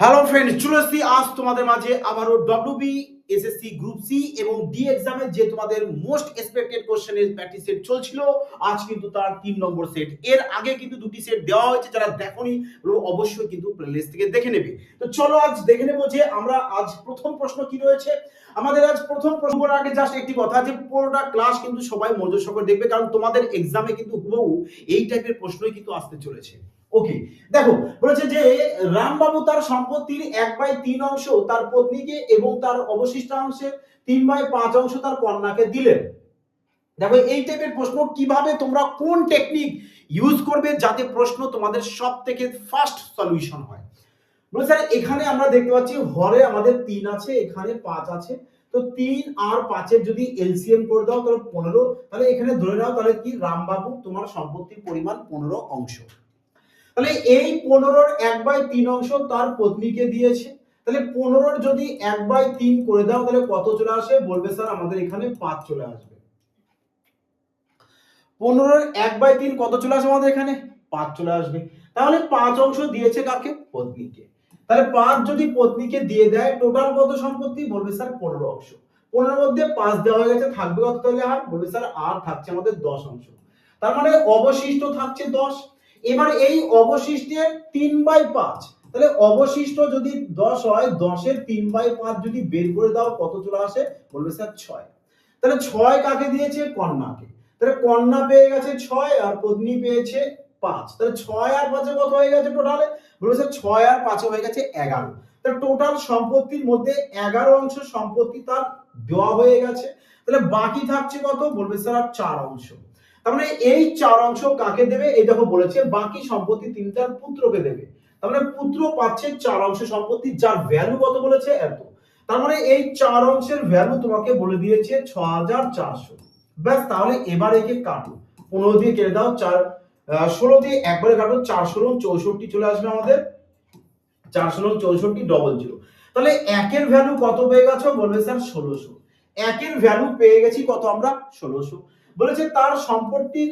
Hello friend চলে এসেছি আজ তোমাদের মাঝে আবারও ডব্লিউবি এসএসসি গ্রুপ সি এবং ডি এক্সামের যে তোমাদের মোস্ট এক্সপেক্টেড কোশ্চেনের প্র্যাকটিস সেট চলছিল, আজ কিন্তু তার তিন নম্বর সেট এর আগে কিন্তু দুটি সেট দেওয়া হয়েছে, যারা দেখোনি অবশ্যই কিন্তু প্লেলিস্ট থেকে দেখে নেবে। তো চলো আজ দেখে নেব যে আমরা আজ প্রথম প্রশ্ন কি রয়েছে। আমাদের আজ প্রথম প্রশ্ন করার আগে জাস্ট একটি কথা যে পুরোটা ক্লাস কিন্তু সবাই মনোযোগ সহকারে দেখবে, কারণ তোমাদের এক্সামে কিন্তু হুবহু এই টাইপের প্রশ্নই কিন্তু আসতে চলেছে। ওকে দেখো, বলেছে যে রামবাবু তার সম্পত্তির এক বাই তিন অংশ তার পত্নীকে এবং তার অবশিষ্ট অংশের তিন বাই পাঁচ অংশ তার কন্যাকে দিলেন। দেখো, এই টাইপের প্রশ্ন কীভাবে তোমরা কোন টেকনিক ইউজ করবে যাতে প্রশ্ন তোমাদের সব থেকে ফার্স্ট সলিউশন হয় স্যার, এখানে আমরা দেখতে পাচ্ছি হরে আমাদের তিন আছে, এখানে পাঁচ আছে। তো তিন আর পাঁচের যদি এলসিএম করে দাও, তাহলে পনেরো। তাহলে এখানে ধরে নাও, তাহলে কি? রামবাবু তোমার সম্পত্তির পরিমাণ পনেরো অংশ। তাহলে এই পনেরোর এক বাই তিন অংশ তার পত্নীকে দিয়েছে। তাহলে পনেরোর যদি এক বাই তিন করে দাও, তাহলে কত চলে আসে? বলবে স্যার, আমাদের এখানে পাঁচ চলে আসবে। পনেরোর এক বাই তিন কত চলে আসবে আমাদের এখানে? পাঁচ চলে আসবে। তাহলে পাঁচ অংশ দিয়েছে কাকে? পত্নীকে। তাহলে পাঁচ যদি পত্নীকে দিয়ে দেয় টোটাল কত সম্পত্তি? বলবে স্যার, পনেরো অংশ। পনেরোর মধ্যে পাঁচ দেওয়া হয়ে গেছে, থাকবে কত? তাহলে আর, বলবে স্যার, আর থাকছে আমাদের দশ অংশ। তার মানে অবশিষ্ট থাকছে দশ। এবার এই অবশিষ্টের তিন বাই পাঁচ। তাহলে অবশিষ্ট যদি দশ হয়, দশের তিন বাই পাঁচ যদি বের করে দাও, কত চলে আসে? বলবে স্যার ছয়। তাহলে ছয় কাকে দিয়েছে? কন্যাকে। তাহলে কন্যা পেয়ে গেছে ছয় আর পত্নী পেয়েছে পাঁচ। তাহলে ছয় আর পাঁচে কত হয়ে গেছে টোটালে বলবে স্যার ছয় আর পাঁচে হয়ে গেছে এগারো। তাহলে টোটাল সম্পত্তির মধ্যে এগারো অংশ সম্পত্তি তার দেওয়া হয়ে গেছে। তাহলে বাকি থাকছে কত? বলবে স্যার আর চার অংশ। তার মানে এই চার অংশ কাকে দেবে? এই দেখো বলেছে, বাকি সম্পত্তি তিনটার পুত্রকে দেবে। তার মানে পুত্র পাচ্ছে চার অংশ সম্পত্তি, যার ভ্যালু কত বলেছে? এত। তার মানে এই চার অংশের ভ্যালু তোমাকে বলে দিয়েছে ছ হাজার চারশো। ব্যাস, তাহলে এবার একে কাটো। পনেরো দিয়ে কেটে দাও, চার ষোলো দিয়ে একবারে কাটো, চার ষোলো চৌষট্টি চলে আসবে আমাদের। চার ষোলো চৌষট্টি ডবল জিরো তাহলে একের ভ্যালু কত পেয়ে গেছো? বলবে স্যার ষোলোশো। একের ভ্যালু পেয়ে গেছি কত আমরা? ষোলোশো। বলেছে তার সম্পত্তির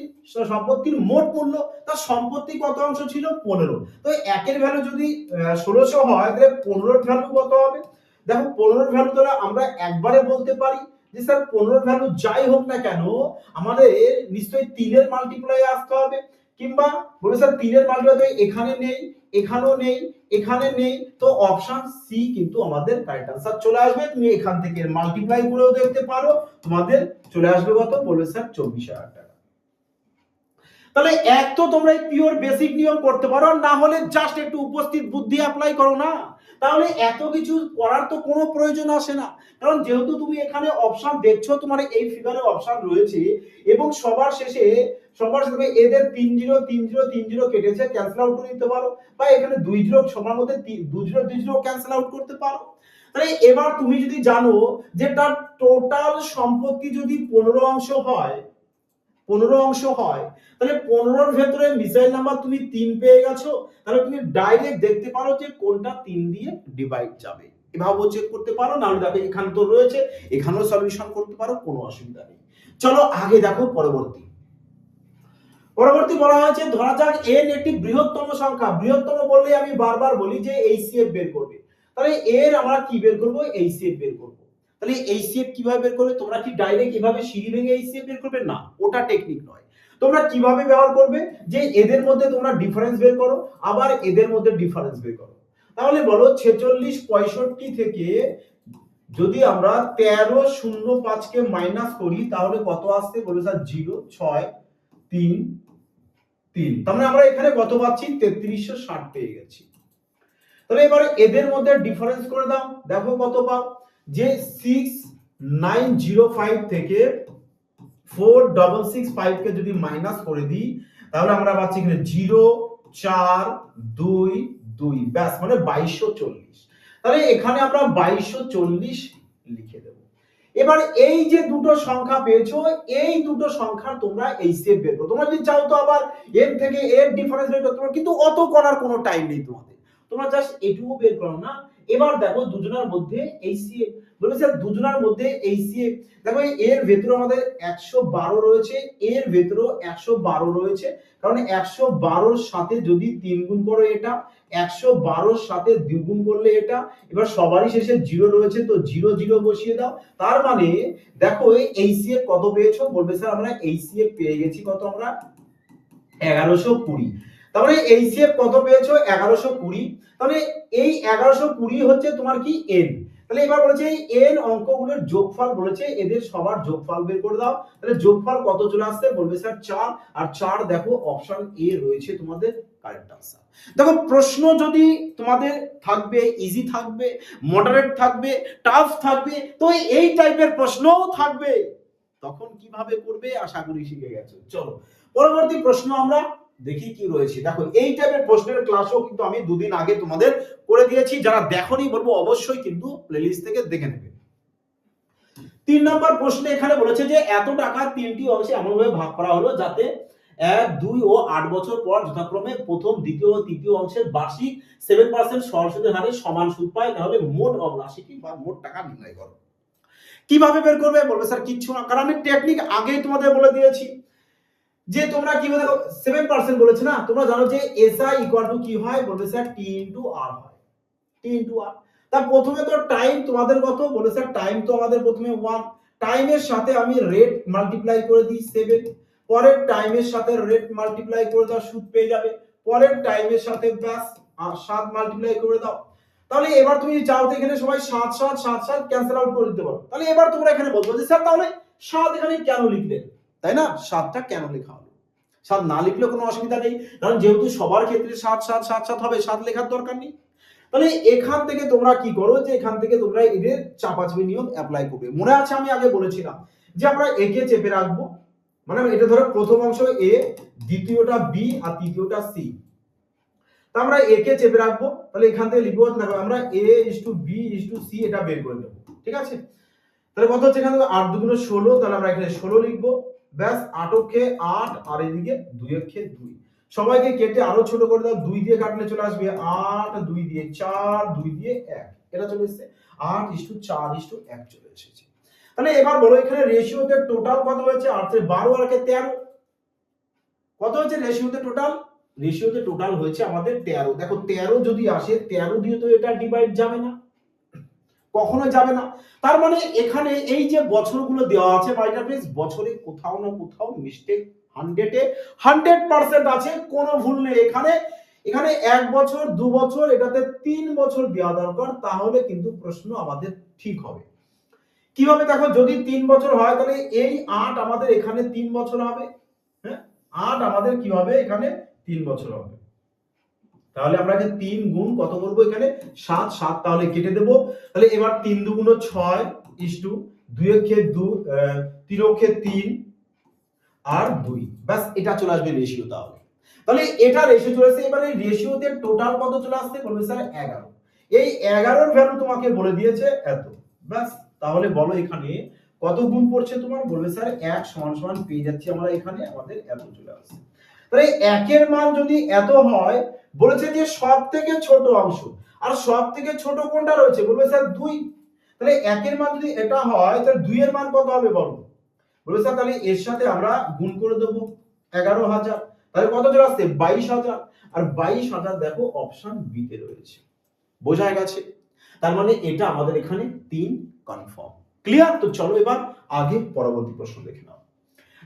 সম্পত্তির মোট মূল্য, তার সম্পত্তি কত অংশ ছিল? পনেরো। তো একের ভ্যালু যদি ষোলোশো হয়, তাহলে পনেরোর ভ্যালু কত হবে? দেখো, পনেরোর ভ্যালু তাহলে আমরা একবারে বলতে পারি যে, স্যার, পনেরোর ভ্যালু যাই হোক না কেন, আমাদের নিশ্চয়ই তিনের মাল্টিপ্লাই আসতে হবে। কিংবা বলে স্যার, তিনের মাল্টিপ্লাই তো এখানে নেই এখানেও নেই, এখানে নেই। তো অপশন সি কিন্তু আমাদের কারেক্ট আনসার চলে আসবে। তুমি এখান থেকে মাল্টিপ্লাই করেও দেখতে পারো। তোমাদের চলে আসবে কত? বলবে স্যার চব্বিশ হাজার টাকা। তাহলে এক তো তোমরা পিওর বেসিক নিয়ম করতে পারো না হলে জাস্ট একটু উপস্থিত বুদ্ধি অ্যাপ্লাই করো না। তাহলে এত কিছু করার তো কোনো প্রয়োজন আসে না। কারণ যেহেতু তুমি এখানে অপশন দেখছ, তোমার এই ফিগারে অপশন রয়েছে, এবং সবার শেষে সবার শেষে এদের তিন জিরো তিন জিরো তিন জিরো কেটেছে ক্যান্সেল আউট করে দিতে পারো, বা এখানে দুই জিরো, সবার মধ্যে তিন- দু জিরো, দুই জিরো ক্যান্সেল আউট করতে পারো। তাহলে এবার তুমি যদি জানো যে তার টোটাল সম্পত্তি যদি পনেরো অংশ হয় পনেরো অংশ হয়, তাহলে পনেরোর ভেতরে মিসাইল নাম্বার তুমি তিন পেয়ে গেছো, তাহলে তুমি ডাইরেক্ট দেখতে পারো যে কোনটা তিন দিয়ে ডিভাইড যাবে। এভাবেও চেক করতে পারো নাহলে দেখো এখানে তো রয়েছে, এখানেও সলিউশন করতে পারো, কোনো অসুবিধা নেই। চলো আগে দেখো পরবর্তী। পরবর্তী বলা হয়েছে, ধরা যাক এন একটি বৃহত্তম সংখ্যা, বৃহত্তম বললে আমি বারবার বলি যে এইচসিএফ বের করবে। তাহলে এর আমরা কি বের করব? এইচসিএফ বের করব। তাহলে এইচসিএফ কীভাবে বের করবে? তোমরা কি ডাইরেক্ট এভাবে সিঁড়ি ভেঙে এইচসিএফ বের করবে? না, ওটা টেকনিক নয়। তোমরা কীভাবে ব্যবহার করবে? যে এদের মধ্যে তোমরা ডিফারেন্স বের করো, আবার এদের মধ্যে ডিফারেন্স বের করো। তাহলে বলো, ছেচল্লিশ পঁয়ষট্টি থেকে যদি আমরা তেরো শূন্য পাঁচকে মাইনাস করি, তাহলে কত আসছে? বলে স্যার জিরো ছয়, তিন তিন। তার মানে আমরা এখানে কত পাচ্ছি? তেত্রিশশো ষাট পেয়ে গেছি। তাহলে এবারে এদের মধ্যে ডিফারেন্স করে দাও। দেখো কত পাও। যে সিক্স নাইন জিরো ফাইভ থেকে ফোর ডবল সিক্স ফাইভকে যদি মাইনাস করে দিই, তাহলে আমরা পাচ্ছি এখানে জিরো চার, দুই দুই। ব্যাস মানে বাইশশো চল্লিশ। তাহলে এখানে আমরা বাইশশো চল্লিশ লিখে দেবো। এবার এই যে দুটো সংখ্যা পেয়েছ, এই দুটো সংখ্যা তোমরা এই সেভ বের করো। তোমরা যদি চাও তো আবার এর থেকে এর ডিফারেন্স বের করতে পারো, কিন্তু অত করার কোনো টাইম নেই তোমাদের। তোমরা জাস্ট এটুকু বের করো না। এবার দেখো দুজনের মধ্যে এই বলবে স্যার দুজনের মধ্যে এইচসিএফ দেখো এর ভেতরে আমাদের একশো বারো রয়েছে, এর ভেতরেও একশো বারো রয়েছে, কারণ একশো বারোর সাথে যদি তিন গুণ করো এটা, একশো বারোর সাথে দ্বিগুণ করলে এটা, এবার সবারই শেষে জিরো রয়েছে, তো জিরো জিরো বসিয়ে দাও, তার মানে দেখো এই এইচসিএফ কত পেয়েছ? বলবে স্যার আমরা এইচসিএফ পেয়ে গেছি কত আমরা? এগারোশো কুড়ি। তারপরে এইচসিএফ কত পেয়েছ? এগারোশো কুড়ি। তাহলে এই এগারোশো কুড়ি হচ্ছে তোমার কি এন তাহলে এবার বলেছে এই এন অঙ্কগুলোর যোগফল বলেছে, এদের সবার যোগফল বের করে দাও। তাহলে যোগফল কত চলে আসছে? বলবে স্যার চার। আর চার দেখো অপশন এ রয়েছে তোমাদের কারেক্ট আনসার দেখো, প্রশ্ন যদি তোমাদের থাকবে ইজি থাকবে মডারেট থাকবে টাফ থাকবে, তো এই টাইপের প্রশ্নও থাকবে। তখন কীভাবে করবে? আশা করি শিখে গেছো। চলো, পরবর্তী প্রশ্ন আমরা দেখি কি রয়েছে। দেখো, এই টাইপের প্রশ্নের ক্লাসও কিন্তু আমি দুদিন আগে তোমাদের করে দিয়েছি। যারা দেখোনি বলব অবশ্যই কিন্তু প্লেলিস্ট থেকে দেখে নেবে। তিন নম্বর প্রশ্নে এখানে বলেছে যে, এত টাকা তিনটি অংশে এমনভাবে ভাগ করা হলো যাতে এক, দুই ও আট বছর পর যথাক্রমে প্রথম, দ্বিতীয় ও তৃতীয় অংশের বার্ষিক সেভেন পার্সেন্ট সরস্বতী হারে সমান সুদ পায়। তাহলে মোট রাশিটি বা মোট টাকা নির্ণয় করো। কীভাবে বের করবে বলবে স্যার, কিচ্ছু না। কারণ আমি টেকনিক আগেই তোমাদের বলে দিয়েছি। যে তোমরা কি দেখো সেভেন পার্সেন্ট বলেছে না? তোমরা জানো যে এস আই ইকুয়াল টু কি হয়? বলবে স্যার টি ইন্টু আর হয়। টি ইন্টু আর তার প্রথমে তো টাইম তোমাদের কত? বলে স্যার টাইম তো আমাদের প্রথমে ওয়ান টাইমের সাথে আমি রেট মাল্টিপ্লাই করে দিই সেভেন পরের টাইমের সাথে রেট মাল্টিপ্লাই করে দাও, সুদ পেয়ে যাবে। পরের টাইমের সাথে ব্যাস সাত মাল্টিপ্লাই করে দাও। তাহলে এবার তুমি চাও তো এখানে সবাই সাত সাত সাত সাত ক্যান্সেল আউট করে দিতে পারো। তাহলে এবার তোমরা এখানে বলব যে, স্যার, তাহলে সাত এখানে কেন লিখলে? তাই না? সাতটা কেন লেখা হলো? সাত না লিখলে কোনো অসুবিধা নেই। কারণ যেহেতু সবার ক্ষেত্রে সাত সাত সাত সাত হবে, সাত লেখার দরকার নেই। তাহলে এখান থেকে তোমরা কি করো যে এখান থেকে তোমরা এদের চাপাচাপি নিয়ম অ্যাপ্লাই করবে? মনে আছে আমি আগে বলেছিলাম যে আমরা একে চেপে রাখব। মানে এটা ধরো প্রথম অংশ এ দ্বিতীয়টা বি আর তৃতীয়টা সি তা আমরা একে চেপে রাখব। তাহলে এখান থেকে লিখব, দেখো আমরা A is to B is to C এটা বের করে দেবো ঠিক আছে? তাহলে কত হচ্ছে এখানে? আট দুগুলো ষোলো, তাহলে আমরা এখানে ষোলো লিখব। ব্যাস আটকে আট, আর এদিকে দুই অক্ষে দুই। সবাইকে কেটে আরও ছোট করে দাও, দুই দিয়ে কাটলে চলে আসবে আট, দুই দিয়ে চার, দুই দিয়ে এক। এটা চলে এসছে। আট ইস টু চার ইস টু এক চলে এসেছে। তাহলে এবার বলো, এখানে রেশিওতে টোটাল কত হয়েছে? আট থেকে বারো আর কে তেরো। কত হয়েছে রেশিওতে টোটাল রেশিওতে টোটাল হয়েছে আমাদের তেরো। দেখো তেরো যদি আসে, তেরো দিয়ে তো এটা ডিভাইড যাবে না। কখনো যাবে না। তার মানে এখানে এই যে বছরগুলো দেওয়া আছে প্লিজ বছরে কোথাও না কোথাও মিস্টেক হান্ড্রেডে হান্ড্রেড পার্সেন্ট আছে, কোনো ভুল নেই। এখানে এখানে এক বছর, দু বছর, এটাতে তিন বছর দেওয়া দরকার, তাহলে কিন্তু প্রশ্ন আমাদের ঠিক হবে। কীভাবে দেখো, যদি তিন বছর হয়, তাহলে এই আট আমাদের এখানে তিন বছর হবে হ্যাঁ? আট আমাদের কি হবে এখানে তিন বছর হবে। তাহলে আমরা এখানে তিন গুণ কত করব এখানে? সাত সাত তাহলে কেটে দেবো। তাহলে এবার তিন দুগুণ ছয় টু দুই অক্ষে দু তিন অক্ষে তিন আর দুই। ব্যাস, এটা চলে আসবে রেশিও তাহলে। তাহলে এটা রেশিও চলে আসছে এবারে রেশিওতে টোটাল কত চলে আসছে বলবে স্যার এগারো। এই এগারোর ভ্যালু তোমাকে বলে দিয়েছে এত। ব্যাস, তাহলে বলো এখানে কত গুণ পড়ছে তোমার? বলবে স্যার এক সমান সমান পেয়ে যাচ্ছি আমরা এখানে, আমাদের এত চলে আসছে। তাহলে একের মান যদি এত হয়, বলেছে যে সব থেকে ছোট অংশ। আর সব থেকে ছোট কোনটা রয়েছে? বলবে স্যার দুই। তাহলে একের মান যদি এটা হয়, তাহলে দুইয়ের মান কত হবে বলো? বলবে স্যার তাহলে এর সাথে আমরা গুণ করে দেবো এগারো হাজার। তাহলে কত চলে আসছে? বাইশ হাজার। আর বাইশ হাজার দেখো অপশন বিতে রয়েছে। বোঝা গেছে। তার মানে এটা আমাদের এখানে তিন কনফার্ম ক্লিয়ার তো চলো এবার আগে পরবর্তী প্রশ্ন দেখে নাও।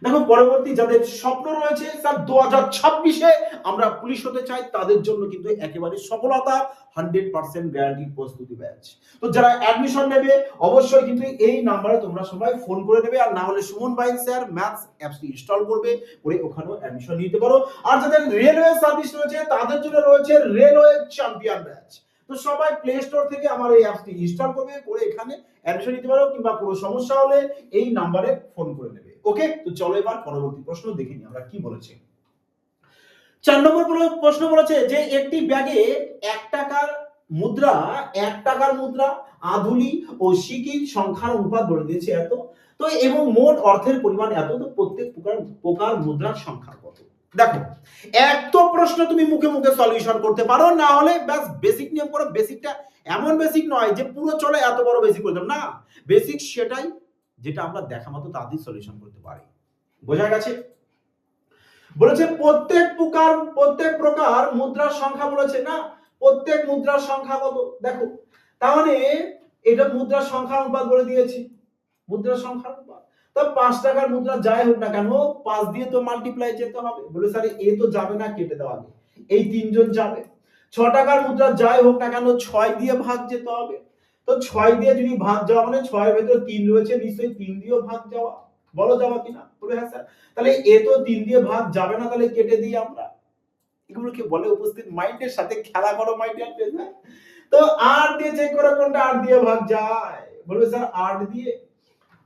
দেখো পরবর্তী যাদের স্বপ্ন রয়েছে স্যার দু হাজার ছাব্বিশে আমরা পুলিশ হতে চাই, তাদের জন্য কিন্তু একেবারে সফলতা হান্ড্রেড পার্সেন্ট গ্যারান্টি প্রস্তুতি ব্যাচ। তো যারা অ্যাডমিশন নেবে, অবশ্যই কিন্তু এই নাম্বারে তোমরা সবাই ফোন করে নেবে, আর না হলে সুমন বাইন স্যার ম্যাথস অ্যাপসটি ইনস্টল করবে, করে ওখানেও অ্যাডমিশন নিতে পারো। আর যাদের রেলওয়ে সার্ভিস রয়েছে, তাদের জন্য রয়েছে রেলওয়ে চ্যাম্পিয়ন ব্যাচ তো সবাই প্লে স্টোর থেকে আমার এই অ্যাপসটি ইনস্টল করবে, করে এখানে অ্যাডমিশন নিতে পারো কিংবা কোনো সমস্যা হলে এই নাম্বারে ফোন করে নেবে। ওকে তো চলো এবার পরবর্তী প্রশ্ন দেখে নিই আমরা কি বলেছি। চার নম্বর প্রশ্ন বলেছে যে, একটি ব্যাগে এক টাকার মুদ্রা, এক টাকার মুদ্রা, আধুলি ও সিকির সংখ্যার অনুপাত বলে দিয়েছে এত। তো এবং মোট অর্থের পরিমাণ এত, তো প্রত্যেক প্রকার প্রকার মুদ্রার সংখ্যা কত? দেখো এক তো প্রশ্ন তুমি মুখে মুখে সলিউশন করতে পারো, না হলে ব্যাস বেসিক নিয়ম করো বেসিকটা এমন বেসিক নয় যে পুরো চলে এত বড় বেসিক করতাম না বেসিক সেটাই যেটা আমরা দেখা মতো তাড়াতাড়ি সলিউশন করতে পারি। বোঝা গেছে? বলেছে, প্রত্যেক প্রকার প্রত্যেক প্রকার মুদ্রার সংখ্যা বলেছে না? প্রত্যেক মুদ্রার সংখ্যা কত? দেখো তাহলে এটা মুদ্রার সংখ্যা অনুপাত বলে দিয়েছি। মুদ্রার সংখ্যা অনুপাত। তা পাঁচ টাকার মুদ্রা যাই হোক না কেন, পাঁচ দিয়ে তো মাল্টিপ্লাই যেতে হবে। বলে স্যার এ তো যাবে না, কেটে দেওয়া এই তিনজন যাবে। ছ টাকার মুদ্রা যাই হোক না কেন, ছয় দিয়ে ভাগ যেতে হবে। তো ছয় দিয়ে যদি ভাগ যাওয়া মানে ছয়ের ভেতরে তিন রয়েছে, নিশ্চয়ই তিন দিয়েও ভাগ যাওয়া। বলো যাওয়া কিনা? বলে হ্যাঁ স্যার তাহলে এ তো তিন দিয়ে ভাগ যাবে না, তাহলে কেটে দিই আমরা। এগুলোকে বলে উপস্থিত মাইন্ডের সাথে? খেলা করো মাইন্ডের তো আট দিয়ে চেক করো কোনটা, আট দিয়ে ভাগ যায়। বলবে স্যার আট দিয়ে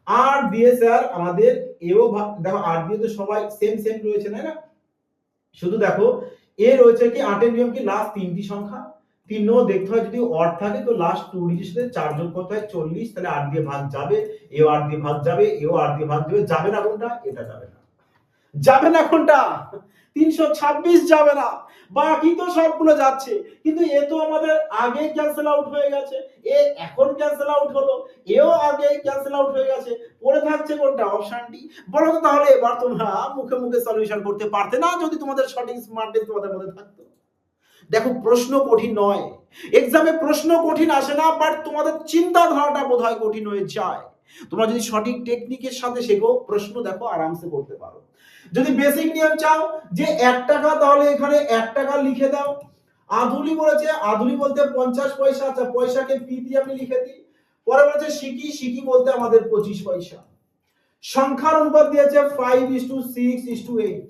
আট দিয়ে আমাদের এও দেখো আর দিয়ে তো সবাই সেম সেম রয়েছে, তাই না? শুধু দেখো এ রয়েছে কি আটের নিয়ম কি? লাস্ট তিনটি সংখ্যা। তিন নম্বর দেখতে হয় যদি অর্থ থাকে, তো লাস্ট টু ডিজিটের সাথে চার যোগ করতে হয় চল্লিশ, তাহলে আট দিয়ে ভাগ যাবে এও আট দিয়ে ভাগ যাবে এও আট দিয়ে ভাগ যাবে যাবে না কোনটা? এটা যাবে না। যাবে না কোনটা? তিনশো ছাব্বিশ যাবে না। বাকি তো সবগুলো যাচ্ছে। কিন্তু এ তো আমাদের আগে ক্যান্সেল আউট হয়ে গেছে। এ এখন ক্যান্সেল আউট হলো। এও আগে ক্যান্সেল আউট হয়ে গেছে। পড়ে থাকছে কোনটা? অপশনটি বলো তো তাহলে এবার তোমরা মুখে মুখে সলিউশন করতে পারতে না? যদি তোমাদের সঠিক স্মার্টনেস তোমাদের মধ্যে থাকতো। দেখো, প্রশ্ন কঠিন নয়। এক্সামে প্রশ্ন কঠিন আসে না বাট তোমাদের চিন্তাধারাটা বোধহয় কঠিন হয়ে যায়। তোমরা যদি সঠিক টেকনিকের সাথে শেখো, প্রশ্ন দেখো, আরামসে করতে পারো। যদি বেসিক নিয়ম চাও, যে এক টাকা, তাহলে এখানে এক টাকা লিখে দাও। আধুলি বলেছে, আধুলি বলতে পঞ্চাশ পয়সা আচ্ছা পয়সাকে পি দিয়ে আমি লিখে দিই। পরে বলেছে সিকি সিকি বলতে আমাদের পঁচিশ পয়সা। সংখ্যার অনুপাত দিয়েছে five is to six is to eight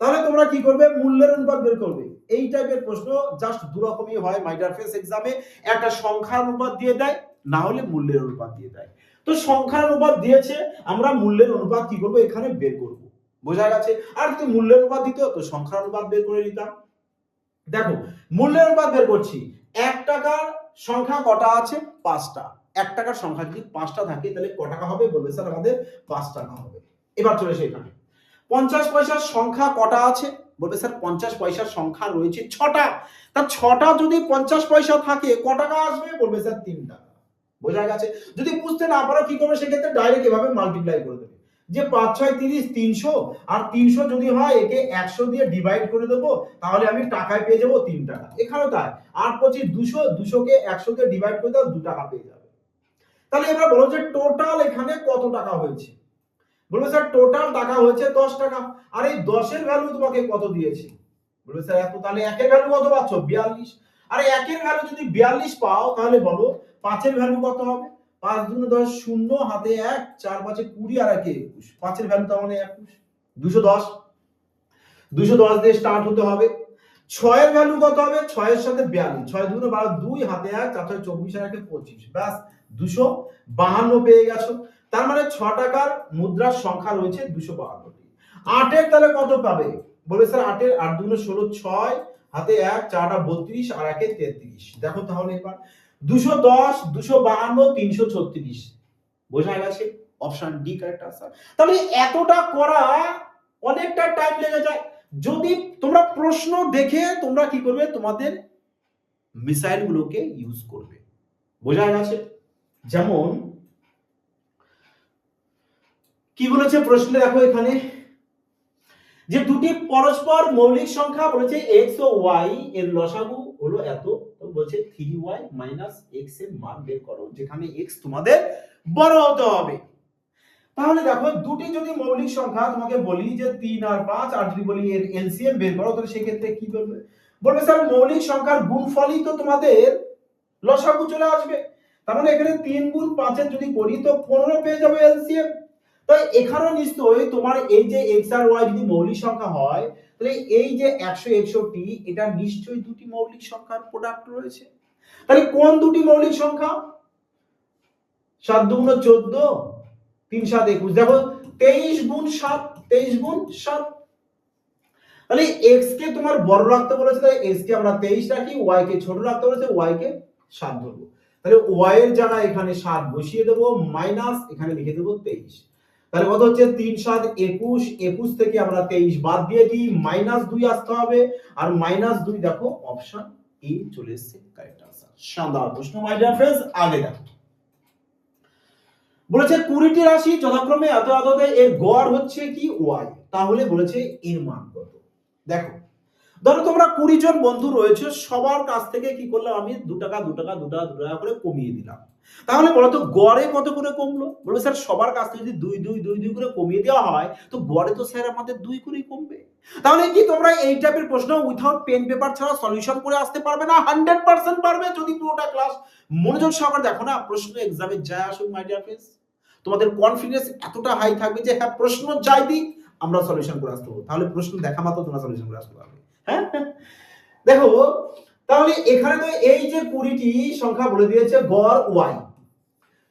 তাহলে তোমরা কি করবে? মূল্যের অনুপাত বের করবে। এই টাইপের প্রশ্ন জাস্ট দু রকমই হয় মাইডারফেস এক্সামে একটা সংখ্যার অনুপাত দিয়ে দেয়, না হলে মূল্যের অনুপাত দিয়ে দেয়। তো সংখ্যার অনুপাত দিয়েছে, আমরা মূল্যের অনুপাত কি করব? এখানে বের করব। বোঝা গেছে। আর যদি মূল্যের অনুপাত দিত তো সংখ্যার অনুপাত বের করে নিতাম। দেখো, মূল্যের অনুপাত বের করছি। এক টাকার সংখ্যা কটা আছে? পাঁচটা। এক টাকার সংখ্যা যদি পাঁচটা থাকে, তাহলে ক টাকা হবে? বলবে, স্যার, আমাদের পাঁচ টাকা হবে। এবার চলে এসে এখানে। পঞ্চাশ পয়সার সংখ্যা কটা আছে? বলবে, স্যার, পঞ্চাশ পয়সার সংখ্যা রয়েছে ছটা। তা ছটা যদি পঞ্চাশ পয়সা থাকে, ক টাকা আসবে? বলবে, স্যার, তিন টাকা। বোঝা গেছে। যদি বুঝতে না পারো, কি করবে? সেক্ষেত্রে ডাইরেক্ট এভাবে মাল্টিপ্লাই করে দেবে। যে পাঁচ ছয় তিরিশ তিনশো, আর তিনশো যদি হয়, একে একশো দিয়ে ডিভাইড করে দেবো, তাহলে আমি টাকায় পেয়ে যাব তিন টাকা। এখানেও তাই। আর পঁচিশ, দুশো, দুশোকে একশো দিয়ে ডিভাইড করে দাও, দু টাকা পেয়ে যাবে। তাহলে এবার বলো যে টোটাল এখানে কত টাকা হয়েছে? বলবে স্যার টোটাল টাকা হয়েছে দশ টাকা। আর এই দশের ভ্যালু তোমাকে কত দিয়েছে? বলবে স্যার, এত তাহলে একের ভ্যালু কত পাচ্ছ? বিয়াল্লিশ। আর একের ভ্যালু যদি বিয়াল্লিশ পাও, তাহলে বলো পাঁচের ভ্যালু কত হবে? পাঁচ দুনে দশ শূন্য, হাতে এক, চার পাঁচে কুড়ি আর একে একুশ। পাঁচের ভ্যালু তার মানে একুশ। দুশো দশ। দুশো দশ দিয়ে স্টার্ট হতে হবে। ছয়ের ভ্যালু কত হবে? ছয়ের সাথে বিয়াল্লিশ। ছয় দুগুণে বারো, দুই, হাতে এক, চার ছয়, চব্বিশ আর একে পঁচিশ। ব্যাস, দুশো বাহান্ন পেয়ে গেছো। তার মানে ছ টাকার মুদ্রার সংখ্যা রয়েছে দুশো বাহান্নটি। আটের তাহলে কত পাবে? বলে স্যার আটের আট দুগুণে ষোলো, ছয়, হাতে এক, চারটা বত্রিশ আর একে তেত্রিশ। দেখো তাহলে এবার। দুশো দশ, দুশো বাহান্ন, তিনশো ছত্রিশ। বোঝা গেছে? অপশন ডি কারেক্ট আনসার তাহলে এতটা করা অনেকটা টাইম লেগে যায়। যদি তোমরা প্রশ্ন দেখে তোমরা কি করবে? তোমাদের ইউজ করবে। বোঝা গেছে? যেমন, কি বলেছে প্রশ্নে দেখো এখানে? যে দুটি পরস্পর মৌলিক সংখ্যা বলেছে এক্স ও ওয়াই এর লসাগু হলো এত। বলছে থ্রি ওয়াই মাইনাস এক্সের মান বের করো, যেখানে এক্স তোমাদের বড় হতে হবে। তাহলে দেখো, দুটি যদি মৌলিক সংখ্যা তোমাকে বলি যে তিন আর পাঁচ, আর যদি বলি এর এলসিএম বের করো, তাহলে সেক্ষেত্রে কি করবে? বলবে, স্যার, মৌলিক সংখ্যার গুণফলই তো তোমাদের লসাগু চলে আসবে। তার মানে এখানে তিন গুণ পাঁচের যদি করি, তো পনেরো পেয়ে যাবে এলসিএম তাই এখানেও নিশ্চয়ই তোমার এই যে এক্স আর ওয়াই যদি মৌলিক সংখ্যা হয় তাহলে এই যে একশো একষট্টি, এটা নিশ্চয়ই দুটি মৌলিক সংখ্যার প্রোডাক্ট রয়েছে। তাহলে কোন দুটি মৌলিক সংখ্যা? সাত দুগুণ চোদ্দ, তিন সাত একুশ। দেখো, তেইশ গুণ সাত, তেইশ গুণ সাত। তাহলে এক্স কে তোমার বড় রাখতে বলেছে তাই এক্স কে আমরা তেইশ রাখি ওয়াই কে ছোট রাখতে বলেছে ওয়াই কে সাত ধরবো। তাহলে ওয়াই এর জায়গায় এখানে সাত বসিয়ে দেবো মাইনাস এখানে লিখে দেবো তেইশ। তাহলে কত হচ্ছে? তিন সাত একুশ একুশ থেকে আমরা তেইশ বাদ দিয়ে দিই, মাইনাস দুই আসতে হবে। আর মাইনাস দুই দেখো অপশন এ চলে এসছে কারেক্ট আনসার শানদার প্রশ্ন মাই ডিয়ার ফ্রেন্ডস আগে দেখো। বলেছে কুড়িটি রাশি যথাক্রমে এত এত এর গড় হচ্ছে কি? ওয়াই তাহলে বলেছে এর মান কত? দেখো ধরো তোমরা কুড়ি জন বন্ধু রয়েছে, সবার কাছ থেকে কি করলাম আমি দু টাকা দু টাকা দু টাকা দু টাকা করে কমিয়ে দিলাম। তাহলে বলো তো গড়ে কত করে কমলো? বলবে স্যার, সবার কাছ থেকে যদি দুই দুই দুই দুই করে কমিয়ে দেওয়া হয়, তো গড়ে তো স্যার আমাদের দুই করেই কমবে। তাহলে কি তোমরা এই টাইপের প্রশ্ন উইথাউট পেন পেপার ছাড়া সলিউশন করে আসতে পারবে না? হান্ড্রেড পার্সেন্ট পারবে? যদি পুরোটা ক্লাস মনোযোগ সহকারে দেখো না, প্রশ্ন এক্সামে যায় আসুক মাই ডিয়ার ফ্রেন্ডস তোমাদের কনফিডেন্স এতটা হাই থাকবে যে হ্যাঁ প্রশ্ন যাই দিক, আমরা সলিউশন করে আসতে পারব। তাহলে প্রশ্ন দেখা মাত্র তোমরা সলিউশন করে আসতে পারবে। হ্যাঁ দেখো, তাহলে এখানে তো এই যে কুড়িটি সংখ্যা বলে দিয়েছে, গড় ওয়াই।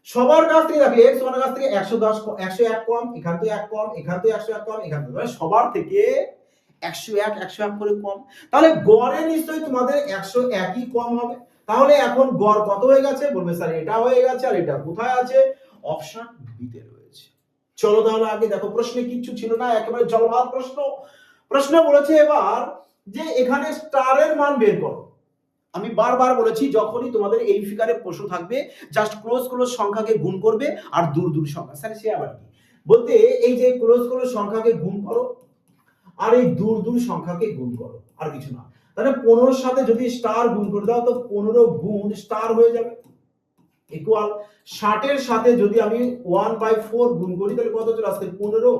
সবার কাছ থেকে দেখো এক্স ওয়ানের কাছ থেকে একশো দশ একশো এক কম, এখান থেকে এক কম, এখান থেকে একশো এক কম, এখান থেকে মানে সবার থেকে একশো এক একশো এক করে কম। তাহলে গড়ে নিশ্চয়ই তোমাদের একশো একই কম হবে। তাহলে এখন গড় কত হয়ে গেছে? বলবে, স্যার, এটা হয়ে গেছে আর এটা কোথায় আছে? অপশন বিতে রয়েছে। চলো তাহলে আগে দেখো, প্রশ্নে কিচ্ছু ছিল না, একেবারে জলভাত প্রশ্ন। প্রশ্ন বলেছে এবার যে এখানে স্টারের মান বের করো। আমি বারবার বলেছি, যখনই তোমাদের এই ফিগারে প্রশ্ন থাকবে জাস্ট ক্লোজ ক্লোজ সংখ্যাকে গুণ করবে আর দূর দূর সংখ্যা। স্যার, সে আবার কি? বলতে এই যে ক্লোজ ক্লোজ সংখ্যাকে গুণ করো আর এই দূর দূর সংখ্যাকে গুণ করো, আর কিছু না। তাহলে পনেরোর সাথে যদি স্টার গুণ করে দাও, তো পনেরো গুণ স্টার হয়ে যাবে। ইকুয়াল ষাটের সাথে যদি আমি ওয়ান বাই ফোর গুণ করি, তাহলে কত চলে আসছে পনেরো।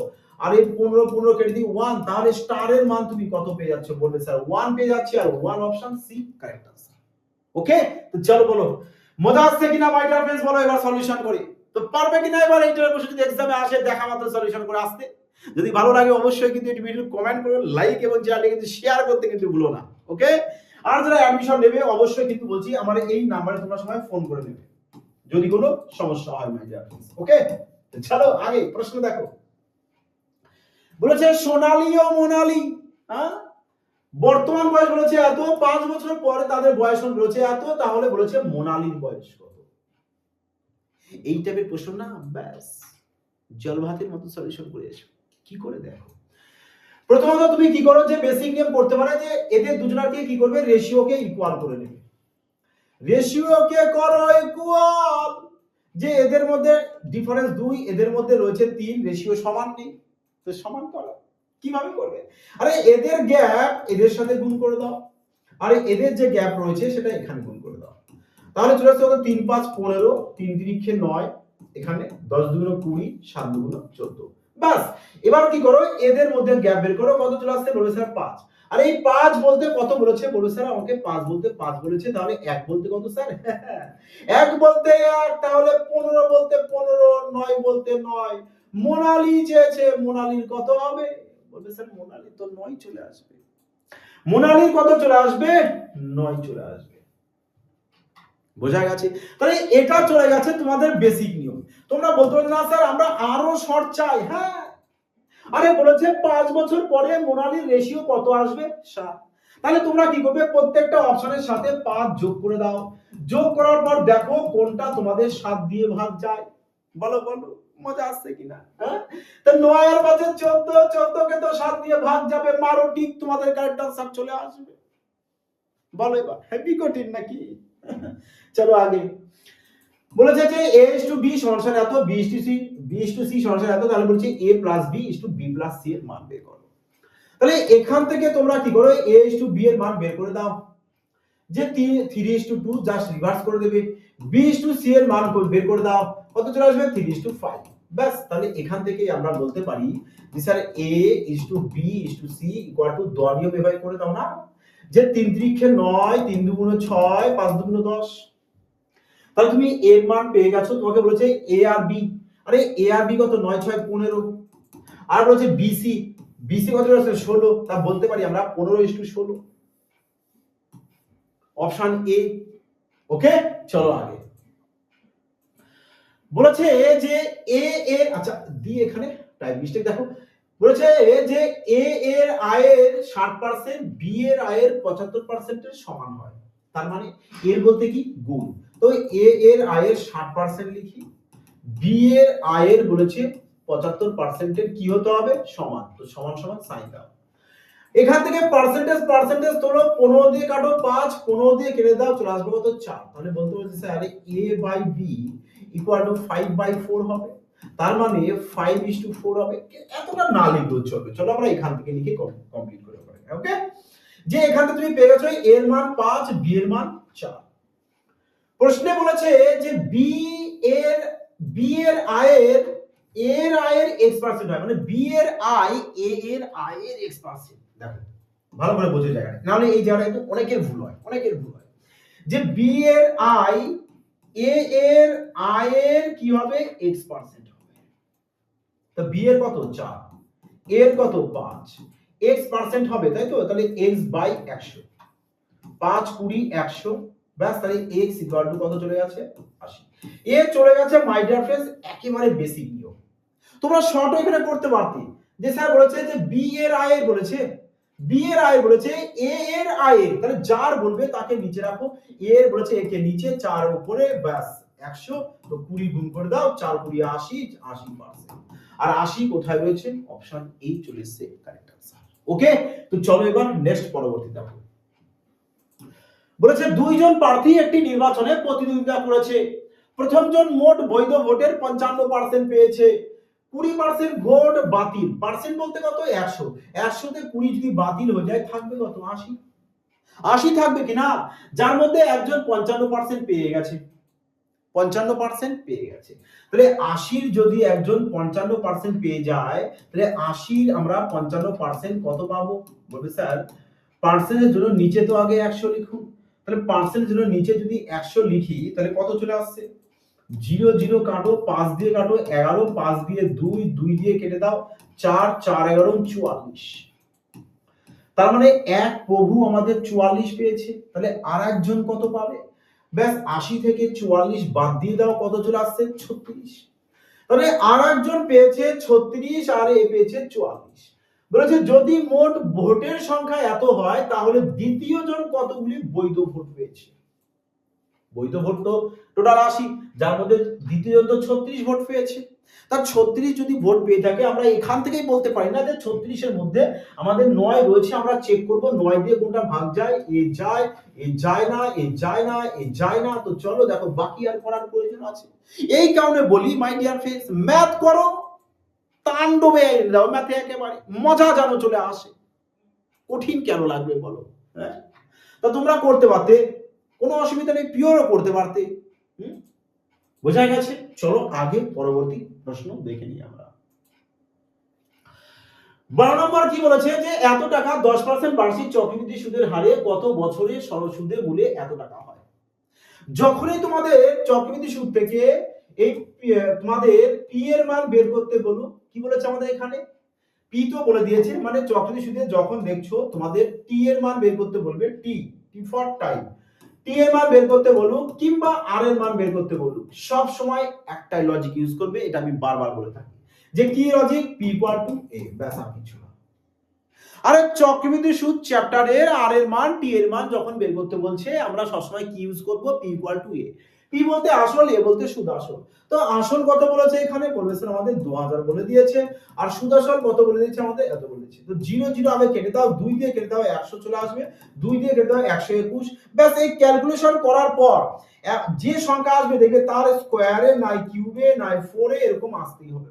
আর এই পনেরো পনেরো কেটে দিই ওয়ান তাহলে স্টারের মান তুমি কত পেয়ে যাচ্ছ? বলবে স্যার ওয়ান পেয়ে যাচ্ছে আর one option C correct answer okay তো চলো বলো। মজা আসছে কিনা মাই ডিয়ার ফ্রেন্ডস বলো, এবার সলিউশন করি। তো পারবে কিনা এবার প্রশ্ন যদি এক্সামে আসে, দেখা মাত্র সলিউশন করে আসতে। যদি ভালো লাগে অবশ্যই কিন্তু এই ভিডিও কমেন্ট করো লাইক এবং চ্যানেলটি কিন্তু শেয়ার করতে কিন্তু ভুলো না। ওকে আর যারা অ্যাডমিশন নেবে, অবশ্যই কিন্তু বলছি, আমার এই নাম্বারে তোমরা সময় ফোন করে নেবে। যদি কোনো সমস্যা হয় মাই ডিয়ার ফ্রেন্ডস ওকে চলো, আগে প্রশ্ন দেখো। বলেছে, সোনালি ও মোনালি। হ্যাঁ? বর্তমান বয়স বলেছে এত, পাঁচ বছর পরে তাদের বয়স বলেছে এত, তাহলে বলেছে মোনালির বয়স কত? এই টাইপের প্রশ্ন না, ব্যাস। জলভাতের মতো সলিউশন করে এসো। কি করে দেখো? প্রথমত তুমি কি করো যে বেসিক নিয়ম করতে পারে যে এদের দুজনাকে কি করবে রেশিওকে ইকুয়াল করে নেবে। রেশিওকে করো ইকুয়াল যে এদের মধ্যে ডিফারেন্স দুই, এদের মধ্যে রয়েছে তিন রেশিও সমান নেই। তো সমান করো। কীভাবে করবে? আরে এদের গ্যাপ এদের সাথে গুণ করে দাও। আর এদের যে গ্যাপ রয়েছে সেটা এখানে গুণ করে দাও। তাহলে চলে আসছে তিন পাঁচ পনেরো, তিন তিরিক্ষে নয়, এখানে দশ দুগুণ কুড়ি, সাত দুগুণ চোদ্দ। বাস এবার কি করো? এদের মধ্যে গ্যাপ বের করো। কত চলে আসছে? বলবে স্যার পাঁচ। আর এই পাঁচ বলতে কত বলেছে? বলবে স্যার আমাকে পাঁচ বলতে পাঁচ বলেছে, তাহলে এক বলতে কত স্যার? এক বলতে এক তাহলে পনেরো বলতে পনেরো, নয় বলতে নয়। মোনালি চেয়েছে, মোনালির কত হবে? বলবে, স্যার, মোনালি তো নয় চলে আসবে। মোনালির কত চলে আসবে? নয় চলে আসবে। বোঝা গেছে? তাহলে এটা চলে গেছে তোমাদের বেসিক নিয়ম। তোমরা বলতে না, স্যার, আমরা আরও শর্ট চাই। হ্যাঁ। আরে, বলেছে, পাঁচ বছর পরে মোনালির রেশিও কত আসবে? সাত। তাহলে তোমরা কি করবে? প্রত্যেকটা অপশনের সাথে পাঁচ যোগ করে দাও। যোগ করার পর দেখো কোনটা তোমাদের সাত দিয়ে ভাগ যায়। বলো বলো। মজা আসছে কিনা হ্যাঁ? তো নয় আর পাঁচে চোদ্দ চোদ্দ কে তো সাত দিয়ে ভাগ যাবে, মারো, ঠিক তোমাদের কারেক্ট আনসার চলে আসবে। বলো এবার হ্যাপি কঠিন নাকি? চলো আগে। বলেছে যে এ ইস টু বি সমান এত B is to C B is to C সমান এত, তাহলে বলছে A plus B is to B plus C এর মান বের করো। তাহলে এখান থেকে তোমরা কি করো? এ ইস টু বি এর মান বের করে দাও। যে three is to two just reverse করে দেবে। বি ইস টু সি এর মান বের করে দাও। কত চলে আসবে? থ্রি ইস টু ফাইভ ব্যাস, তাহলে এখান থেকেই আমরা বলতে পারি যে sir A is to B is to C equal to দলীয় বিভাগ করে দাও না। যে তিন ত্রিক্ষে নয়, তিন দুগুণ ছয়, পাঁচ দুগুণ দশ। তাহলে তুমি এর মান পেয়ে গেছো, তোমাকে বলেছে এ আর বি আরে এ আর বি কত? নয়, ছয়, পনেরো। আর বলেছে বিসি বিসি কত আছে ষোলো। তা বলতে পারি আমরা, পনেরো ইস টু ষোলো। অপশন এ ওকে চলো আগে। বলেছে যে এ এর আচ্ছা দি এখানে টাইপ মিস্টেক দেখো। বলেছে যে এ এর আয়ের ষাট পার্সেন্ট বি এর আয়ের পঁচাত্তর পার্সেন্টের সমান হয়। তার মানে এর বলতে কি? গুণ। তো এ এর আয়ের ষাট পার্সেন্ট লিখি বি এর আয়ের বলেছে পঁচাত্তর পার্সেন্টের কি হতে হবে? সমান। তো সমান সমান সাইন দাও। এখান থেকে পার্সেন্টেজ পার্সেন্টেজ তোলো, পনেরো দিয়ে কাটো, পাঁচ, পনেরো দিয়ে কেটে দাও, চলে আসবে কত? চার। তাহলে বলতে বলছি sir A by B equal to five by four হবে। তার মানে ফাইভ ইস টু ফোর হবে। এতটা না লিখলেও চলবে। চলো আমরা এখান থেকে লিখে কমপ্লিট করে পারি ওকে যে এখান তুমি পেয়ে গেছো এর মান পাঁচ বি এর মান চার। প্রশ্নে বলেছে যে বি এর বি এর আয়ের এর আয়ের এক্স পার্সেন্ট হয়। মানে বি এর আয় এ এর আয়ের এক্স পার্সেন্ট দেখো, ভালো করে বোঝো জায়গাটা। নাহলে এই জায়গাটা কিন্তু অনেকের ভুল হয়। অনেকের ভুল হয়। যে বি এর আয় এ এর আয়ের কি হবে? এক্স পার্সেন্ট হবে। তো বি এর কত? চার। এর কত? পাঁচ। এক্স পার্সেন্ট হবে, তাই তো? তাহলে এক্স বাই একশো। পাঁচ কুড়ি একশো। ব্যাস, তাহলে এক্স ইকুয়াল টু কত চলে গেছে? আশি। এ চলে গেছে মাই ডিয়ার একেবারে বেসিক নিয়ম। তোমরা শর্ট এখানে করতে পারতে। যে স্যার বলেছে যে বি এর আয়ের বলেছে? বি এর আয়ের বলেছে এ এর আয়ের, তাহলে যার বলবে তাকে নিচে রাখো। এ এর বলেছে একে নিচে, চার উপরে, ব্যাস, একশো। তো কুড়ি গুণ করে দাও, চার কুড়ি আশি আশি পার্সেন্ট আর আশি কোথায় রয়েছে? অপশন এই চলে এসছে কারেক্ট আনসার ওকে তো চলো এবার নেক্সট পরবর্তী দেখো। বলেছে, দুইজন প্রার্থী একটি নির্বাচনে প্রতিদ্বন্দ্বিতা করেছে। প্রথমজন মোট বৈধ ভোটের পঞ্চান্ন পার্সেন্ট পেয়েছে। কুড়ি পার্সেন্ট ভোট বাতিল। পার্সেন্ট বলতে কত? একশো। একশোতে কুড়ি যদি বাতিল হয়ে যায়, থাকবে কত? আশি। আশি থাকবে কিনা যার মধ্যে একজন পঞ্চান্ন পার্সেন্ট পেয়ে গেছে। পঞ্চান্ন পার্সেন্ট পেয়ে গেছে। তাহলে আশির যদি একজন পঞ্চান্ন পার্সেন্ট পেয়ে যায়, তাহলে আশির আমরা পঞ্চান্ন পার্সেন্ট কত পাবো? বলবে স্যার পার্সেন্টের জন্য নিচে তো আগে একশো লিখুন। তাহলে পার্সেন্টের জন্য নিচে যদি একশো লিখি, তাহলে কত চলে আসছে? জিরো জিরো কাটো, পাঁচ দিয়ে কাটো, এগারো, পাঁচ দিয়ে দুই দুই দিয়ে কেটে দাও, চার চার, এগারো, চুয়াল্লিশ। তার মানে এক প্রভু আমাদের চুয়াল্লিশ পেয়েছে, তাহলে আর একজন কত পাবে? ব্যাস, আশি থেকে চুয়াল্লিশ বাদ দিয়ে দাও, কত চলে আসছে? ছত্রিশ। তাহলে আর একজন পেয়েছে ছত্রিশ আর এ পেয়েছে চুয়াল্লিশ। বলেছে, যদি মোট ভোটের সংখ্যা এত হয়, তাহলে দ্বিতীয় জন কতগুলি বৈধ ভোট পেয়েছে? বৈধ ভোট তো টোটাল আশি, যার মধ্যে দ্বিতীয় জন তো ছত্রিশ ভোট পেয়েছে। তার ছত্রিশ যদি ভোট পেয়ে থাকে, আমরা এখান থেকেই বলতে পারি না যে ছত্রিশের মধ্যে আমাদের নয় রয়েছে, আমরা চেক করব, নয় দিয়ে কোনটা ভাগ যায়, এ যায় এ যায় না, এ যায় না, এ যায় না। তো চলো দেখো, বাকি আর করার প্রয়োজন আছে। এই কারণে বলি মাই ডিয়ার ফ্রেন্ডস ম্যাথ করো, তাণ্ডবে দাও ম্যাথে একেবারে, মজা যেন চলে আসে। কঠিন কেন লাগবে বলো হ্যাঁ? তা তোমরা করতে পারতে। কোনো অসুবিধা নেই পিওরও করতে পারতে? বোঝা গেছে? চলো আগে পরবর্তী প্রশ্ন দেখে নিই আমরা। বারো নম্বর কি বলেছে যে, এত টাকা দশ পার্সেন্ট বার্ষিক চক্রবৃদ্ধি সুদের হারে কত বছরে সরল সুদে মূলে এত টাকা হয়? যখনই তোমাদের চক্রবৃদ্ধি সুদ থেকে এই তোমাদের পি এর মান বের করতে বলো কি বলেছে আমাদের এখানে? পি তো বলে দিয়েছে মানে চক্রবৃদ্ধি সুদে যখন দেখছ তোমাদের টি এর মান বের করতে বলবে টি টি ফর টাইম টি বের করতে বলুক কিংবা আর এর মান বের করতে বলুক, সব সময় একটাই লজিক ইউজ করবে, এটা আমি বারবার বলে থাকি। যে কি logic P equal to A ব্যাস আর কিছু না। আরে চক্রবৃদ্ধি সুদ চ্যাপ্টারের আর এর মান টি এর মান যখন বের করতে বলছে, আমরা সবসময় কি ইউজ করব? P equal to A P বলতে আসল, এ বলতে সুদ আসল তো আসল কত বলেছে এখানে? স্যার আমাদের দু হাজার বলে দিয়েছে। আর সুদ আসল কত বলে দিয়েছে? আমাদের এত বলে দিয়েছে। তো জিরো জিরো আগে কেটে দাও, দুই দিয়ে কেটে দাও, একশো চলে আসবে। দুই দিয়ে কেটে দাও, একশো একুশ। ব্যাস, এই ক্যালকুলেশন করার পর যে সংখ্যা আসবে, দেখবে তার স্কোয়ারে নাই কিউবে নাই ফোরে এরকম আসতেই হবে।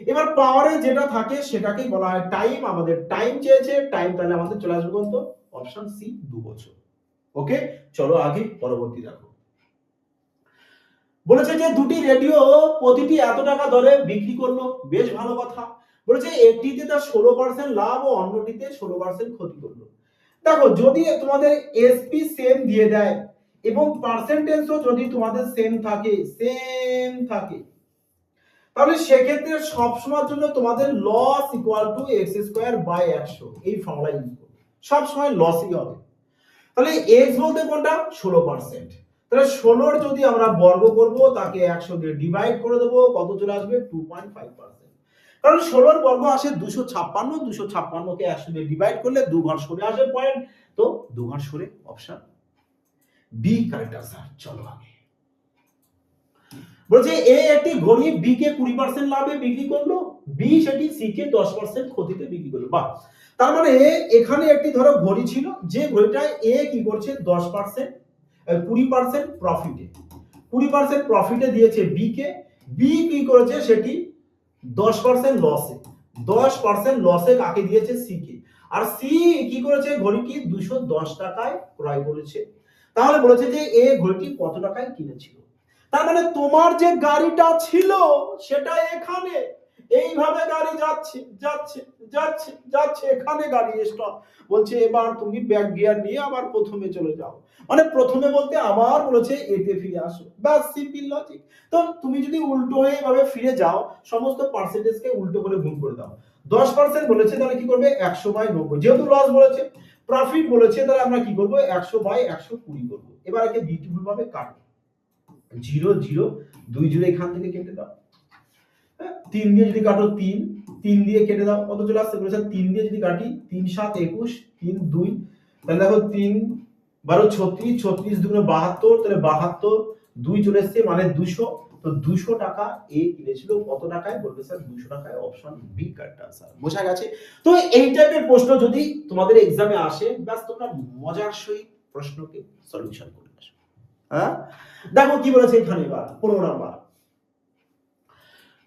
এবার পাওয়ারে যেটা থাকে, সেটাকেই বলা হয় টাইম আমাদের টাইম চেয়েছে। টাইম তাহলে আমাদের চলে আসবে কত? অপশন সি দু বছর ওকে চলো আগে পরবর্তী দেখো। বলেছে যে দুটি রেডিও প্রতিটি এত টাকা দরে বিক্রি করল। বেশ ভালো কথা। বলেছে একটিতে তার ষোলো পার্সেন্ট লাভ ও অন্যটিতে ষোলো পার্সেন্ট ক্ষতি করল। দেখো, যদি তোমাদের এসপি সেম দিয়ে দেয় এবং পার্সেন্টেজও যদি তোমাদের সেম থাকে সেম থাকে, তাহলে সেক্ষেত্রে সবসময়ের জন্য তোমাদের loss equal to X square by একশো। এই ফর্মুলা ইউজ করবে সবসময় লসই হবে। তাহলে এক্স বলতে কোনটা? ষোলো পার্সেন্ট তাহলে ষোলোর যদি আমরা বর্গ করব, তাকে একশো দিয়ে ডিভাইড করে দেবো, কত চলে আসবে? টু পয়েন্ট ফাইভ পার্সেন্ট কারণ ষোলোর বর্গ আসে দুশো ছাপ্পান্ন, দুশো ছাপ্পান্নকে একশো দিয়ে ডিভাইড করলে দু ঘর সরে আসে পয়েন্ট তো দু ঘর সরে অপশন বি কারেক্ট আনসার চলো আগে। বলছে এ একটি ঘড়ি বি কে কুড়ি পার্সেন্ট লাভে বিক্রি করল বি সেটি সি কে দশ পার্সেন্ট ক্ষতিতে বিক্রি করল। বা তার মানে এখানে একটি ধরো ঘড়ি ছিল, যে ঘড়িটায় এ কি করছে? দশ পার্সেন্ট কুড়ি পার্সেন্ট প্রফিটে কুড়ি পার্সেন্ট প্রফিটে দিয়েছে বি কে। বি কি করেছে? সেটি দশ পার্সেন্ট লসে দশ পার্সেন্ট লসে কাকে দিয়েছে? C K. আর সি কি করেছে? ঘড়িটি দুশো দশ টাকায় ক্রয় করেছে। তাহলে বলেছে যে এ ঘড়িটি কত টাকায় কিনেছিল? তার মানে তোমার যে গাড়িটা ছিল, সেটা এখানে এইভাবে গাড়ি যাচ্ছে যাচ্ছে যাচ্ছে যাচ্ছে, এখানে গাড়ি স্টপ বলছে, এবার তুমি ব্যাক গিয়ার নিয়ে আবার প্রথমে চলে যাও। মানে প্রথমে বলতে আবার বলেছে, এতে ফিরে আসো। ব্যাস সিম্পল লজিক তো তুমি যদি উল্টো হয়ে এভাবে ফিরে যাও, সমস্ত পার্সেন্টেজকে উল্টো করে গুণ করে দাও। দশ পার্সেন্ট বলেছে, তাহলে কি করবে? একশো বাই নব্বই। যেহেতু লস বলেছে প্রফিট বলেছে, তাহলে আমরা কি করব? একশো বাই একশো কুড়ি করব। এবার একে বিউটিফুল ভাবে কাটবো জিরো জিরো দুই জিরো এখান থেকে কেটে দাও। তিন দিয়ে যদি কাটো তিন তিন দিয়ে কেটে দাও, কত চলে আসছে বলেছে? তিন দিয়ে যদি কাটি, তিন সাত একুশ, তিন দুই, তাহলে দেখো তিন বারো ছত্রিশ ছত্রিশ দুগুণে বাহাত্তর, তাহলে বাহাত্তর দুই চলে এসছে মানে দুশো। তো দুশো টাকা এ কিনেছিল, কত টাকায়? বলবে স্যার, দুশো টাকায় অপশন বি কার্ডটা স্যার। বোঝা গেছে? তো এই টাইপের প্রশ্ন যদি তোমাদের এক্সামে আসে, ব্যাস তোমরা মজার সহিত প্রশ্নকে সলিউশন করে আসো হ্যাঁ? দেখো কি বলেছে এখানে এবার, পনেরো নাম্বার।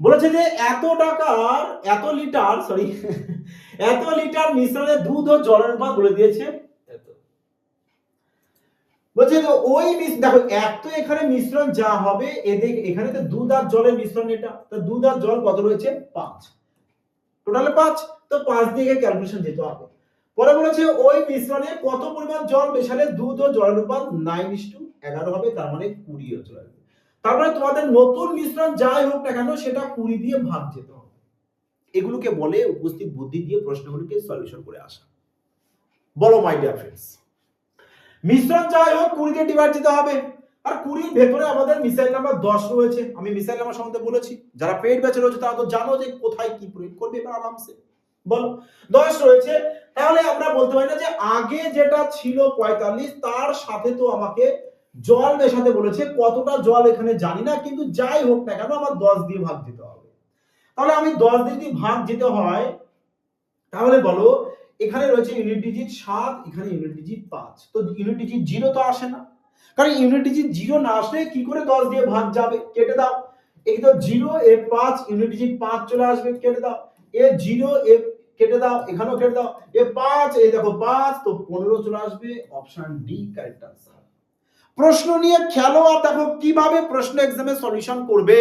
বলেছে যে এত টাকার এত লিটার সরি এত লিটার মিশ্রণে দুধ ও জলের অনুপাত বলে দিয়েছে। বলছে ওই দেখো এক তো এখানে মিশ্রণ যা হবে এদের এখানে তো দুধ আর জলের মিশ্রণ এটা। তো দুধ আর জল কত রয়েছে? পাঁচ। টোটালে পাঁচ তো পাঁচ দিয়ে ক্যালকুলেশন যেতে হবে। পরে বলেছে ওই মিশ্রণে কত পরিমাণ জল মেশালে দুধ ও জলের অনুপাত নাইন ইস টু এগারো হবে তার মানে কুড়ি চলে আসবে। তার মানে তোমাদের নতুন মিশ্রণ যাই হোক না কেন, সেটা কুড়ি দিয়ে ভাগ যেতে হবে। এগুলোকে বলে উপস্থিত বুদ্ধি দিয়ে প্রশ্নগুলোকে সলিউশন করে আসা। বলো মাই ডিয়ার ফ্রেন্ডস মিশ্রণ যাই হোক কুড়ি দিয়ে ডিভাইড দিতে হবে। আর কুড়ির ভেতরে আমাদের মিসাইল নাম্বার দশ রয়েছে। আমি মিসাইল নাম্বার সম্বন্ধে বলেছি। যারা পেট ব্যাচে রয়েছে, তারা তো জানো যে কোথায় কি প্রয়োগ করবে এবার আরামসে। বলো, দশ রয়েছে। তাহলে আমরা বলতে পারি না যে আগে যেটা ছিল পঁয়তাল্লিশ, তার সাথে তো আমাকে জল মেশাতে বলেছে, কতটা জল এখানে জানি না, কিন্তু যাই হোক না কেন আমার দশ দিয়ে ভাগ দিতে হবে। তাহলে আমি দশ দিয়ে ভাগ দিতে হয়, তাহলে বলো, এখানে রয়েছে ইউনিট ডিজিট সাত, এখানে ইউনিট ডিজিট পাঁচ। তো ইউনিট ডিজিট জিরো তো আসে না। কারণ ইউনিট ডিজিট জিরো না আসলে কি করে দশ দিয়ে ভাগ যাবে? কেটে দাও। এই তো জিরো এ পাঁচ ইউনিট ডিজিট পাঁচ চলে আসবে, কেটে দাও। এ জিরো এ কেটে দাও, এখানেও কেটে দাও। এ পাঁচ, এই দেখো পাঁচ, তো পনেরো চলে আসবে। অপশন ডি কারেক্ট আনসার প্রশ্ন নিয়ে খেলো আর দেখো কীভাবে প্রশ্ন এক্সামে সলিউশন করবে।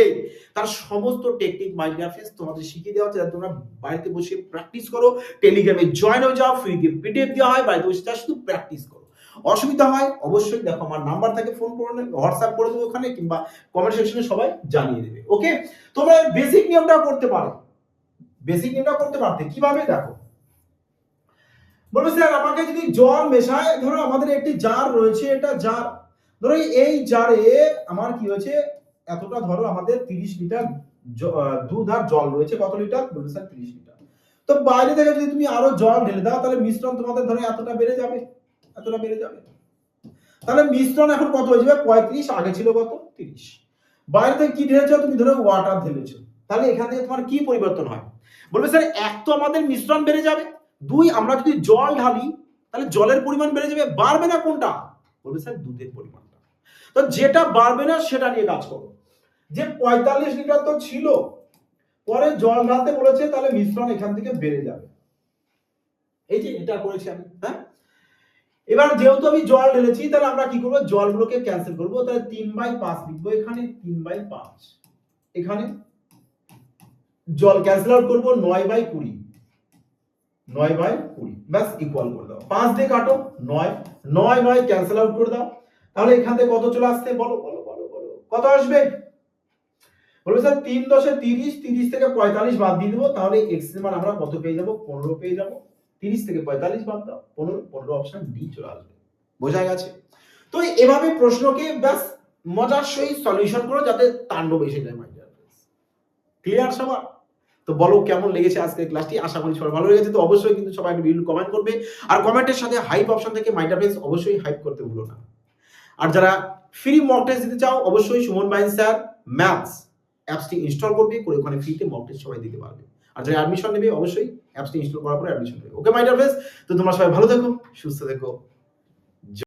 তার সমস্ত টেকনিক মাই ডিয়ার ফ্রেন্ডস তোমাদের শিখিয়ে দেওয়া হচ্ছে। তোমরা বাড়িতে বসে প্র্যাকটিস করো। টেলিগ্রামে জয়েন হয়ে যাও ফ্রিতে পিডিএফ দেওয়া হয়, বাড়িতে বসে শুধু প্র্যাকটিস করো। অসুবিধা হয়, অবশ্যই দেখো আমার নাম্বার থাকে ফোন করে নেবে হোয়াটসঅ্যাপ করে দেবো ওখানে কিংবা কমেন্ট সেকশনে সবাই জানিয়ে দেবে ওকে তোমরা বেসিক নিয়মটা করতে পারো। বেসিক নিয়মটা করতে পারতে। কীভাবে? দেখো। বলবে, স্যার, আমাকে যদি জল মেশায়, ধরো আমাদের একটি জার রয়েছে, এটা জার ধরো এই জারে আমার কি হয়েছে? এতটা ধরো আমাদের তিরিশ লিটার দুধ আর জল রয়েছে। কত লিটার? বলবে স্যার তিরিশ লিটার। তো বাইরে থেকে যদি তুমি আরও জল ঢেলে দাও, তাহলে মিশ্রণ তোমাদের ধরো এতটা বেড়ে যাবে। এতটা বেড়ে যাবে। তাহলে মিশ্রণ এখন কত হয়ে যাবে? পঁয়ত্রিশ, আগে ছিল কত? তিরিশ। বাইরে থেকে কি ঢেলেছো? তুমি ধরো ওয়াটার ঢেলেছো। তাহলে এখান থেকে তোমার কি পরিবর্তন হয়? বলবে স্যার এক তো আমাদের মিশ্রণ বেড়ে যাবে। দুই, আমরা যদি জল ঢালি, তাহলে জলের পরিমাণ বেড়ে যাবে। বাড়বে না কোনটা? বলবে স্যার দুধের পরিমাণটা তো যেটা বাড়বে না, সেটা নিয়ে কাজ করো। যে পঁয়তাল্লিশ লিটার তো ছিল, পরে জল ঢালতে বলেছে, তাহলে মিশ্রণ এখান থেকে বেড়ে যাবে। এই যে এটা করেছি আমি হ্যাঁ? এবার যেহেতু আমি জল ঢেলেছি, তাহলে আমরা কি করব? জলগুলোকে ক্যান্সেল করব। তাহলে তিন বাই পাঁচ লিখব এখানে, তিন বাই পাঁচ। এখানে জল ক্যান্সেল আউট করব, নয় বাই কুড়ি। নয় বাই কুড়ি, ব্যাস ইকুয়াল করে দাও। পাঁচ দিয়ে কাটো, নয়। নয় নয় ক্যান্সেল আউট করে দাও। তাহলে এখান থেকে কত চলে আসছে? বলো বলো বলো বলো। কত আসবে? বলবে স্যার তিন দশে তিরিশ তিরিশ থেকে পঁয়তাল্লিশ বাদ দিয়ে দেবো। তাহলে এক্সের মান আমরা কত পেয়ে যাব? পনেরো পেয়ে যাব। তিরিশ থেকে পঁয়তাল্লিশ বাদ দাও। পনেরো পনেরো অপশন ডি চলে আসবে। বোঝা গেছে? তো এভাবে প্রশ্নকে ব্যাস মজার সহিত সলিউশন করো, যাতে তাণ্ডব এসে যায় মাই ক্লিয়ার সবার? তো বলো কেমন লেগেছে আজকের ক্লাসটি আশা করি সবার ভালো লেগেছে। তো অবশ্যই কিন্তু সবাই ভিডিও কমেন্ট করবে। আর কমেন্টের সাথে হাইপ অপশন থেকে মাইন্ড ফ্রেন্ডস অবশ্যই হাইপ করতে ভুলো না। আর যারা ফ্রি মক টেস্ট দিতে চাও, অবশ্যই সুমন বাইন স্যার ম্যাথস অ্যাপসটি ইনস্টল করবে, করে ওখানে ফ্রিতে মক টেস্ট সবাই দিতে পারবে। আর যারা অ্যাডমিশন নেবে, অবশ্যই অ্যাপসটি ইনস্টল করার পরে অ্যাডমিশন নেবে। ওকে মাই ডিয়ার তো তোমরা সবাই ভালো থেকো, সুস্থ থেকো।